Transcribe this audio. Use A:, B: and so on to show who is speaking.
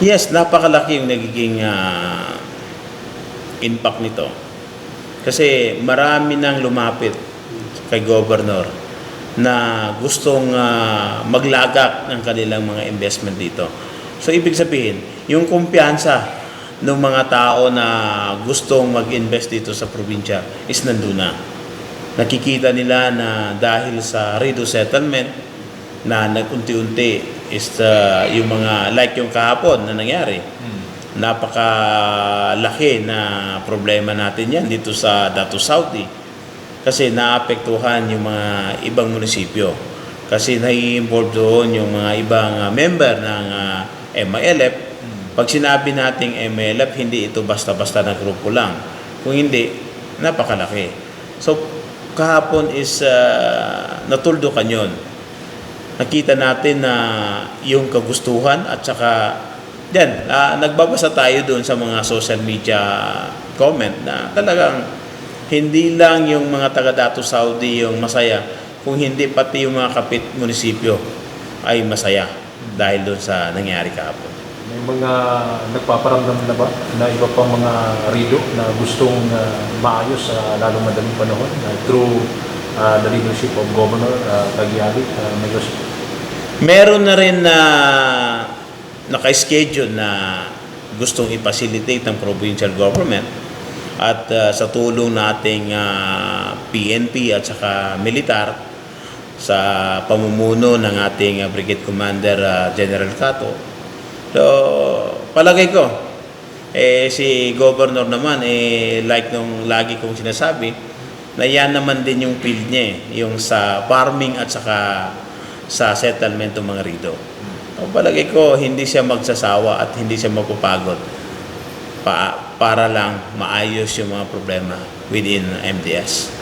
A: Yes, napakalaki yung nagiging ah, impact nito. Kasi marami nang lumapit kay governor na gustong ah, maglagak ng kanilang mga investment dito. So ibig sabihin, yung kumpiyansa ng mga tao na gustong mag-invest dito sa probinsya is nandun na. Nakikita nila na dahil sa redo settlement na nag-unti-unti is ah, yung mga like yung kahapon na nangyari. Napakalaki na problema natin yan dito sa Dato Saudi. Kasi naapektuhan yung mga ibang munisipyo. Kasi nai-involve doon yung mga ibang ah, member ng ah, MILF pag sinabi nating MILF hindi ito basta-basta na grupo lang. Kung hindi napakalaki. So kahapon is uh, natuldukan yon nakita natin na yung kagustuhan at saka yan, ah, nagbabasa tayo doon sa mga social media comment na talagang hindi lang yung mga taga Dato Saudi yung masaya, kung hindi pati yung mga kapit munisipyo ay masaya dahil doon sa nangyari kahapon.
B: May mga nagpaparamdam na ba na iba pang mga rido na gustong uh, maayos sa lalong madaling panahon uh, through uh, the leadership of Governor uh, Tagiali, uh?
A: Meron na rin na naka-schedule na gustong i-facilitate ng provincial government at uh, sa tulong nating uh, PNP at saka militar sa pamumuno ng ating uh, Brigade Commander uh, General Cato. So, palagay ko, eh, si Governor naman, eh, like nung lagi kong sinasabi, na yan naman din yung field niya eh, yung sa farming at saka sa settlement ng mga rido. So, palagay ko, hindi siya magsasawa at hindi siya magpapagod pa, para lang maayos yung mga problema within MDS.